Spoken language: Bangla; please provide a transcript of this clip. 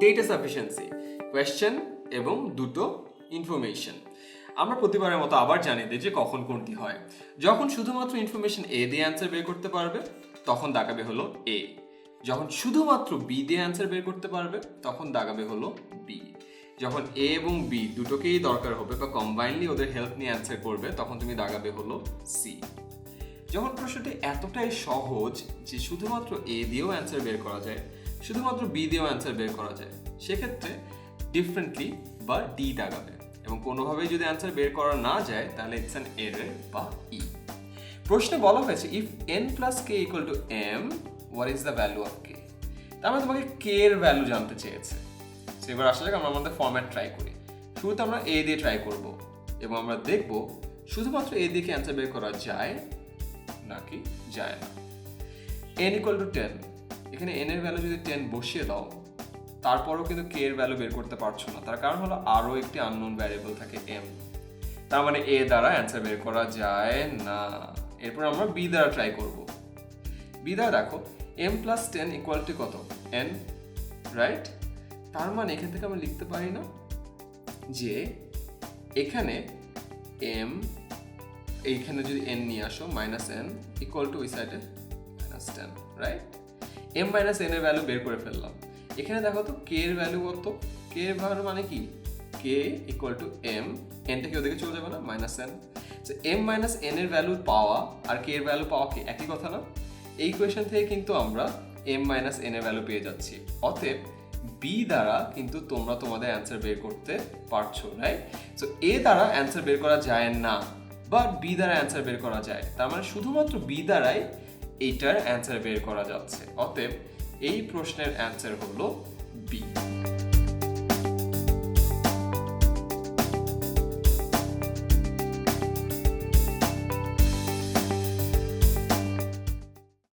ডেটা সাফিসিয়েন্সি কোয়েশ্চেন এবং দুটো ইনফরমেশন আমরা প্রতিবারের মতো আবার জানিয়ে দিই যে কখন কোনটি হয়। যখন শুধুমাত্র ইনফরমেশন এ দিয়ে অ্যান্সার বের করতে পারবে, তখন দাগাবে হলো এ যখন শুধুমাত্র বি দিয়ে অ্যান্সার বের করতে পারবে, তখন দাগাবে হলো বি যখন এ এবং বি দুটোকেই দরকার হবে বা কম্বাইনলি ওদের হেল্প নিয়ে অ্যান্সার করবে, তখন তুমি দাগাবে হলো সি যখন প্রশ্নটি এতটাই সহজ যে শুধুমাত্র এ দিয়েও অ্যান্সার বের করা যায় শুধুমাত্র বি দিয়েও অ্যান্সার বের করা যায়। সেক্ষেত্রে ডিফারেন্টলি বা ডি দাগাবে এবং কোনোভাবেই যদি অ্যান্সার বের করা না যায়, তাহলে ইটস অ্যান এরর বা ই প্রশ্নে বলা হয়েছে if N plus K equal to M what is the value of K তার মানে তোমাকে কে এর ভ্যালু জানতে চেয়েছে। তো এবার আসা যাক, আমরা আমাদের ফর্ম্যাট ট্রাই করি। শুরুতে আমরা এ দিয়ে ট্রাই করব এবং আমরা দেখব শুধুমাত্র এ দিয়ে কি অ্যান্সার বের করা যায় নাকি যায় না। এন ইকুয়াল টু টেন এখানে এন এর ভ্যালু যদি টেন বসিয়ে দাও, তারপরেও কিন্তু কে এর ভ্যালু বের করতে পারছ না। তার কারণ হলো আরও একটি আননোন ভ্যারিয়েবল থাকে এম তার মানে এ দ্বারা অ্যান্সার বের করা যায় না। এরপর আমরা বি দ্বারা ট্রাই করব। বি দ্বারা দেখো M plus ten equal to কত? এন রাইট তার মানে এখান থেকে আমরা লিখতে পারি না যে এখানে এম এইখানে যদি এন নিয়ে আসো মাইনাস এন ইকুয়াল টু ওই সাইডে minus ten right M minus N এর ভ্যালু বের করে ফেললাম। এখানে দেখো তো কে এর ভ্যালু কত? কে এর ভ্যালু মানে কি? কে ইকুয়াল টু এম এনটা কি ওদিকে চলে যাবে না minus N M minus N এর ভ্যালু পাওয়া আর কে এর ভ্যালু পাওয়া কি? একই কথা না? এই কোয়েশন থেকে কিন্তু আমরা এম মাইনাস এন এর ভ্যালু পেয়ে যাচ্ছি। অতএব বি দ্বারা কিন্তু তোমরা তোমাদের অ্যান্সার বের করতে পারছ রাইট সো এ দ্বারা অ্যান্সার বের করা যায় না বা বি দ্বারা অ্যান্সার বের করা যায়। তার মানে শুধুমাত্র বি দ্বারাই এইটার অ্যান্সার বের করা যাচ্ছে। অতএব এই প্রশ্নের অ্যান্সার হলো বি